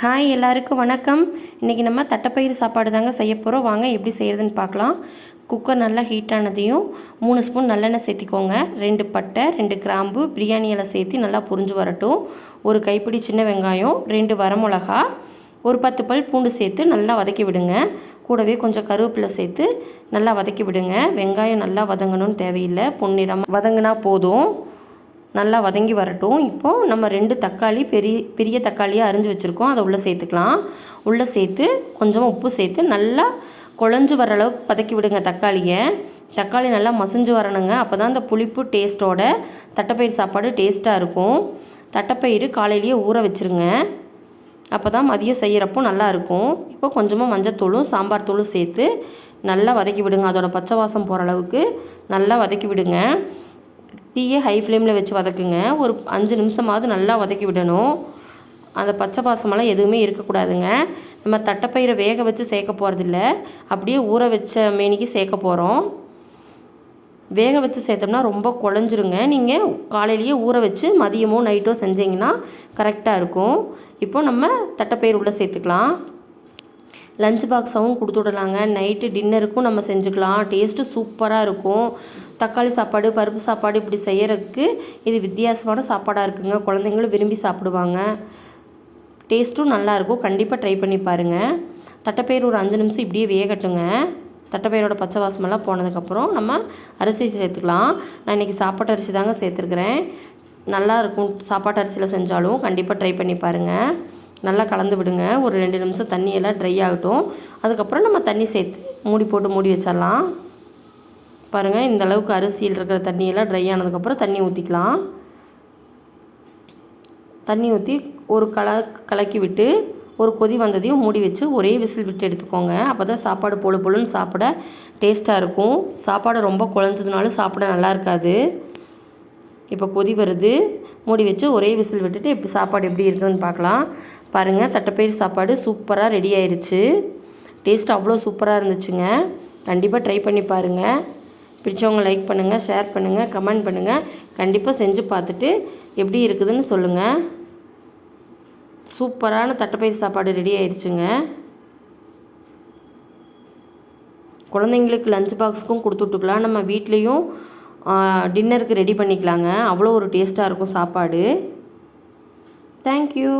Hi எல்லாருக்கும் வணக்கம். இன்றைக்கி நம்ம தட்டைப்பயிறு சாப்பாடு தாங்க செய்ய போகிறோம் வாங்க எப்படி செய்கிறதுன்னு பார்க்கலாம். குக்கர் நல்லா ஹீட் ஆனதையும் மூணு ஸ்பூன் நல்லெண்ணெய் சேர்த்திக்கோங்க. ரெண்டு பட்டை ரெண்டு கிராம்பு பிரியாணி இலை சேர்த்து நல்லா புரிஞ்சு வரட்டும். ஒரு கைப்பிடி சின்ன வெங்காயம் ரெண்டு வரமிளகா ஒரு பத்து பல் பூண்டு சேர்த்து நல்லா வதக்கி விடுங்க. கூடவே கொஞ்சம் கருவேப்பிலை சேர்த்து நல்லா வதக்கி விடுங்க. வெங்காயம் நல்லா வதங்கணும்னு தேவையில்லை. பொன்னிறம் வதங்கினா போதும். நல்லா வதங்கி வரட்டும். இப்போது நம்ம ரெண்டு தக்காளி பெரிய பெரிய தக்காளியாக அரிஞ்சு வச்சுருக்கோம். அதை உள்ளே சேர்த்துக்கலாம். உள்ளே சேர்த்து கொஞ்சமாக உப்பு சேர்த்து நல்லா குழஞ்சு வர அளவுக்கு பதக்கி விடுங்க தக்காளியை. தக்காளி நல்லா மசிஞ்சு வரணுங்க. அப்போ தான் அந்த புளிப்பு டேஸ்ட்டோட தட்டைப்பயிர் சாப்பாடு டேஸ்ட்டாக இருக்கும். தட்டைப்பயிறு காலையிலேயே ஊற வச்சுருங்க. அப்போ தான் மதியம் செய்கிறப்போ நல்லாயிருக்கும் இப்போ கொஞ்சமாக மஞ்சத்தூளும் சாம்பார் தூளும் சேர்த்து நல்லா வதக்கி விடுங்க. அதோடய பச்சை வாசம் போகிற அளவுக்கு நல்லா வதக்கி விடுங்க. தீயை ஹை ஃப்ளேமில் வச்சு வதக்குங்க. ஒரு அஞ்சு நிமிஷமாவது நல்லா வதக்கி விடணும். அந்த பச்சை பாசமெல்லாம் எதுவுமே இருக்கக்கூடாதுங்க. நம்ம தட்டைப்பயிரை வேக வச்சு சேர்க்க போகிறதில்ல அப்படியே ஊற வச்ச மேனிக்கு சேர்க்க போகிறோம் வேக வச்சு சேர்த்தோம்னா ரொம்ப குழஞ்சிருங்க. நீங்கள் காலையிலேயே ஊற வச்சு மதியமோ நைட்டோ செஞ்சிங்கன்னா கரெக்டாக இருக்கும். இப்போ நம்ம தட்டைப்பயிர் உள்ளே சேர்த்துக்கலாம். லஞ்ச் பாக்ஸாகவும் கொடுத்து விடலாங்க. நைட்டு டின்னருக்கும் நம்ம செஞ்சுக்கலாம். டேஸ்ட்டு சூப்பராக இருக்கும். தக்காளி சாப்பாடு பருப்பு சாப்பாடு இப்படி செய்கிறதுக்கு இது வித்தியாசமான சாப்பாடாக இருக்குங்க. குழந்தைங்களும் விரும்பி சாப்பிடுவாங்க. டேஸ்ட்டும் நல்லாயிருக்கும் கண்டிப்பாக ட்ரை பண்ணி பாருங்கள் தட்டைப்பயிர் ஒரு அஞ்சு நிமிஷம் இப்படியே வேகட்டுங்க. தட்டைப்பயிரோட பச்சை வாசமெல்லாம் போனதுக்கப்புறம் நம்ம அரிசி சேர்த்துக்கலாம். நான் இன்றைக்கி சாப்பாட்டு அரிசி தாங்க சேர்த்துருக்குறேன். நல்லா இருக்கும். சாப்பாட்டு அரிசியில் செஞ்சாலும் கண்டிப்பாக ட்ரை பண்ணி பாருங்கள் நல்லா கலந்து விடுங்க. ஒரு ரெண்டு நிமிஷம் தண்ணியெல்லாம் ட்ரை ஆகட்டும். அதுக்கப்புறம் நம்ம தண்ணி சேர்த்து மூடி போட்டு மூடி வச்சிடலாம். பாருங்கள் இந்த அளவுக்கு அரிசியில் இருக்கிற தண்ணியெல்லாம் ட்ரை ஆனதுக்கப்புறம் தண்ணி ஊற்றிக்கலாம் தண்ணி ஊற்றி ஒரு கல கலக்கி விட்டு ஒரு கொதி வந்ததையும் மூடி வச்சு ஒரே விசில் விட்டு எடுத்துக்கோங்க. அப்போ தான் சாப்பாடு பொழு பொழுன்னு சாப்பிட டேஸ்ட்டாக இருக்கும். சாப்பாடு ரொம்ப குழஞ்சதுனாலும் சாப்பிட நல்லா இருக்காது. இப்போ கொதி வருது. மூடி வச்சு ஒரே விசில் விட்டுட்டு இப்போ சாப்பாடு எப்படி இருக்குதுன்னு பார்க்கலாம். பாருங்கள் தட்டைப்பயிர் சாப்பாடு சூப்பராக ரெடி ஆயிடுச்சு டேஸ்ட் அவ்வளோ சூப்பராக இருந்துச்சுங்க. கண்டிப்பாக ட்ரை பண்ணி பாருங்கள் பிடிச்சவங்க லைக் பண்ணுங்கள் ஷேர் பண்ணுங்கள் கமெண்ட் பண்ணுங்கள் கண்டிப்பாக செஞ்சு பார்த்துட்டு எப்படி இருக்குதுன்னு சொல்லுங்கள் சூப்பரான தட்டைப்பயிர் சாப்பாடு ரெடி ஆயிடுச்சுங்க குழந்தைங்களுக்கு லஞ்ச் பாக்ஸுக்கும் கொடுத்துட்டுக்கலாம் நம்ம வீட்லேயும் டின்னருக்கு ரெடி பண்ணிக்கலாங்க. அவ்வளோ ஒரு டேஸ்ட்டாக இருக்கும் சாப்பாடு. தேங்க்யூ